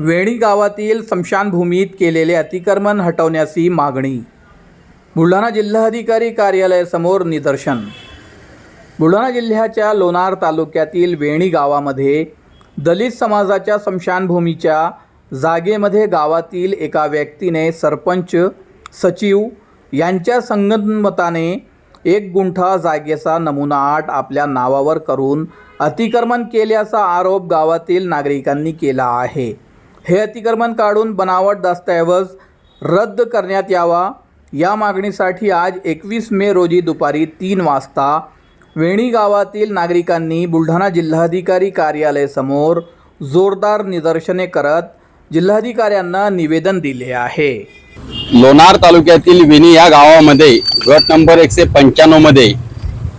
वेणी गावातील स्मशानभूमीत केलेले अतिक्रमण हटवण्याची मागणी. बुलढाणा जिल्हाधिकारी कार्यालयासमोर निदर्शन. बुलढाणा जिल्ह्याच्या लोणार तालुक्यातील वेणी गावामध्ये दलित समाजाच्या स्मशानभूमीच्या जागेमध्ये गावातील एका व्यक्तीने सरपंच सचिव यांच्या संगमताने एक गुंठा जागेचा नमुना आट आपल्या नावावर करून अतिक्रमण केल्याचा आरोप गावातील नागरिकांनी केला आहे. हे अतिक्रमण काढून बनावट दस्तऐवज रद्द करण्यात यावा. या मागणीसाठी आज एकवीस मे रोजी दुपारी तीन वाजता वेणी गावातील नागरिकांनी बुलढाणा जिल्हाधिकारी कार्यालयासमोर जोरदार निदर्शने करत जिल्हाधिकाऱ्यांना निवेदन दिले आहे. लोणार तालुक्यातील वेणी या गावामध्ये गट नंबर एकशे पंच्याण्णवमध्ये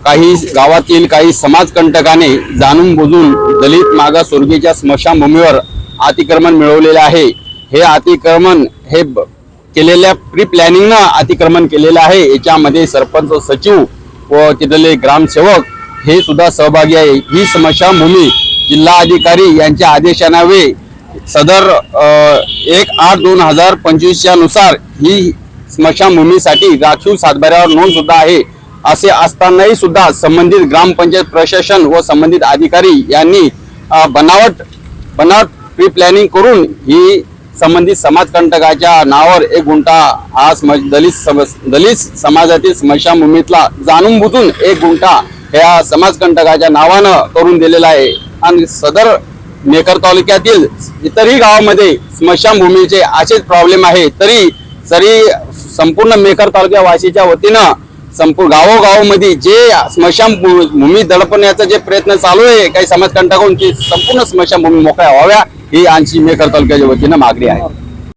काही गावातील काही समाजकंटकाने जाणून बुजून दलित मागासवर्गीच्या स्मशानभूमीवर अतिक्रमण मिळवलेलं आहे. हे अतिक्रमण हे ब- केलेल्या प्री प्लॅनिंगनं अतिक्रमण केलेलं आहे. याच्यामध्ये सरपंच सचिव व तिथले ग्रामसेवक हे सुद्धा सहभागी आहे. ही स्मशानभूमी जिल्हाधिकारी यांच्या आदेशानावे सदर एक आठ दोन हजार पंचवीसच्या नुसार ही स्मशानभूमीसाठी राखीव सातबाऱ्यावर नोंद सुद्धा आहे. असे असतानाही सुद्धा संबंधित ग्रामपंचायत प्रशासन व संबंधित अधिकारी यांनी बनावट बनावट प्री प्लॅनिंग करून ही संबंधित समाजकंटकाच्या नावावर एक गुंठा हा दलित सम दलित समाजातील स्मशानभूमीतला जाणून बुजून एक गुंठा ह्या समाजकंटकाच्या नावानं करून दिलेला आहे. आणि सदर मेकर तालुक्यातील इतरही गावामध्ये स्मशानभूमीचे असेच प्रॉब्लेम आहे. तरी तरी संपूर्ण मेकर तालुक्या वाशीच्या वतीनं संपूर्ण गावोगावमध्ये जे स्मशान भूमी दडपण्याचा जे प्रयत्न चालू आहे काही समाजकंटकांची संपूर्ण स्मशानभूमी मोकळ्या व्हाव्या ही आमची मेकर तालुक्याच्या वतीनं मागणी आहे.